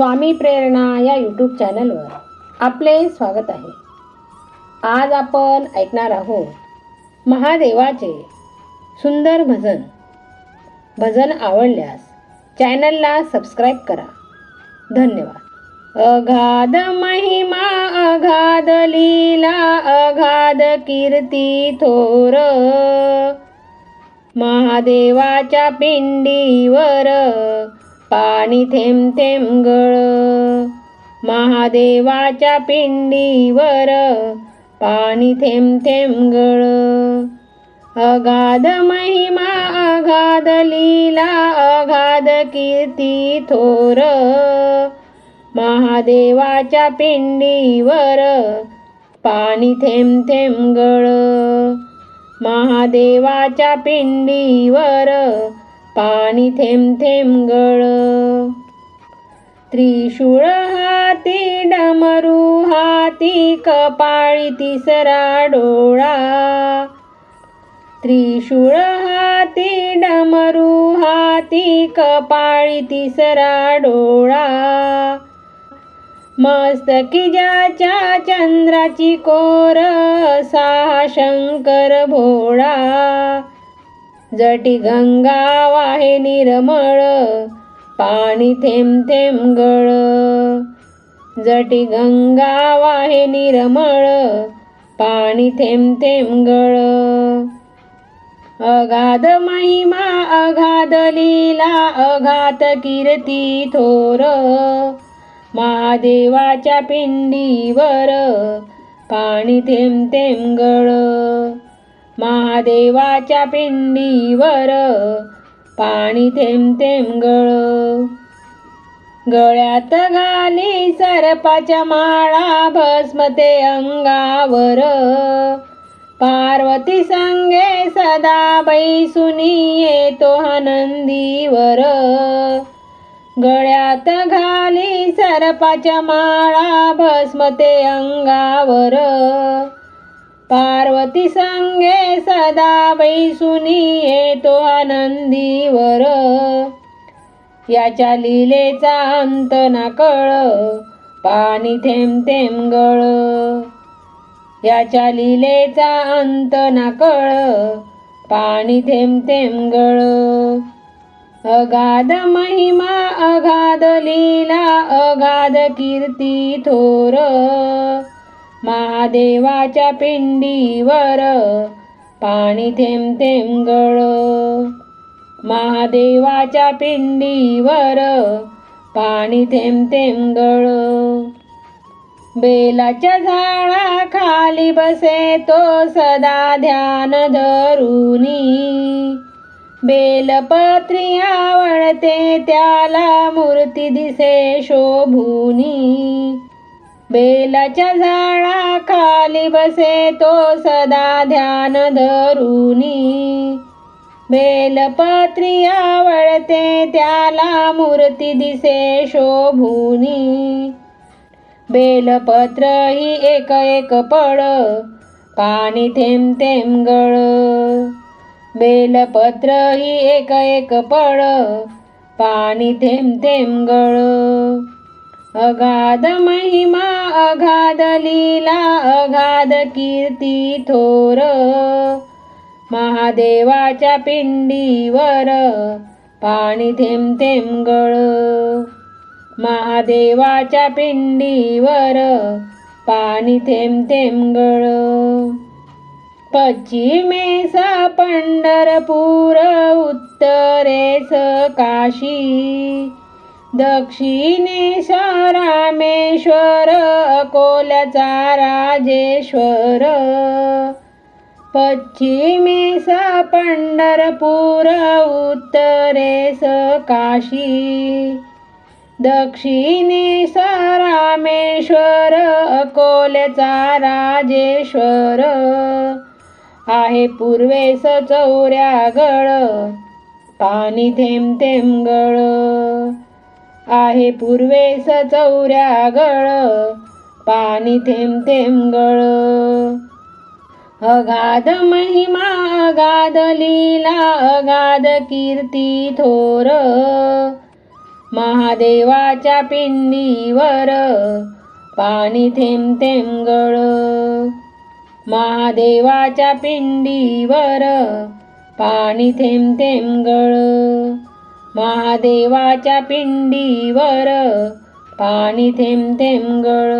स्वामी प्रेरणा या यूट्यूब चॅनलवर आपले स्वागत आहे. आज आपण ऐकणार आहोत महादेवाचे सुंदर भजन. भजन आवडल्यास चॅनलला सबस्क्राईब करा. धन्यवाद. अगाध महिमा अगाध लीला अगाध कीर्ती थोर. महादेवाच्या पिंडीवर पाणी थेंब थेंब गळ. महादेवाच्या पिंडीवर पाणी थेंब थेंब गळ. अगाध महिमा अगाध लीला अगाध कीर्ती थोर. महादेवाच्या पिंडीवर पाणी थेंब थेंब गळ. महादेवाच्या पिंडीवर पाणी थेंब थेंब गळ. त्रिशूळ हाती डमरू हाती कपाळी तिसरा डोळा. त्रिशूळ हाती डमरू हाती कपाळी तिसरा डोळा. मस्तकी ज्याच्या चंद्राची कोर सा शंकर भोळा. जटी गंगा वाहे निर्मळ पाणी थेंब थेंब गळ. जटी गंगा वाहे निर्मळ पाणी थेंब थेंब गळ. अगाध महिमा अगाध लीला अघात कीर्ती थोर. महादेवाच्या पिंडीवर पाणी थेंब थेंब गळ. महादेवाच्या पिंडीवर पाणी थेंब थेंब गळ. गळ्यात घाली सरपाच्या माळा भस्म ते अंगावर. पार्वती संगे सदा बैसुनी येतो आनंदीवर गळ्यात घाली सरपाच्या माळा भस्म ते अंगावर. पार्वती संगे सदा बैसुनी येतो आनंदीवर. याच्या लिलेचा अंत ना कळ पाणी थेंब थेंब गळ. याच्या लिलेचा अंत ना कळ पाणी थेंब थेंब गळ. अगाध महिमा अगाध लीला अगाध कीर्ती थोर. महादेवाच्या पिंडीवर पाणी थेंब थेंब गळ. महादेवाच्या पिंडीवर पाणी थेंब थेंब गळ. बेलाच्या झाडा खाली बसे तो सदा ध्यान धरुनी. बेलपत्री आवडते त्याला मूर्ती दिसे शोभुनी. बेलाच्या झाडा खाली बसे तो सदा ध्यान धरुनी. बेलपत्री आवडते त्याला मूर्ती दिसे शोभुनी. बेलपत्र ही एक एक पड पाणी थेंब थेंब गळ. बेलपत्र ही एक एक पड पाणी थेंब थेंब गळ. अगाध महिमा अगाध लीला अगाध कीर्ती थोर. महादेवाच्या पिंडीवर पाणी थेंब थेंब गळ. महादेवाच्या पिंडीवर पाणी थेंब थेंब गळ. पश्चिमेस पंढरपूर उत्तरेस काशी. दक्षिणेश रामेश्वर अकोल्याचा राजेश्वर. पश्चिमेस पंढरपूर उत्तरेस काशी. दक्षिणेस रामेश्वर अकोल्याचा राजेश्वर. आहे पूर्वेस चौऱ्यागड पाणी थेंब थेंब गळ आहे पूर्वेस चौऱ्या गळ पाणी थेंब थेंब गळ. अगाध महिमा अगाध लीला अगाध कीर्ती थोर. महादेवाच्या पिंडीवर पाणी थेंब थेंब गळ. महादेवाच्या पिंडीवर पाणी थेंब थेंब गळ. महादेवाच्या पिंडीवर पाणी थेंब थेंब गळ.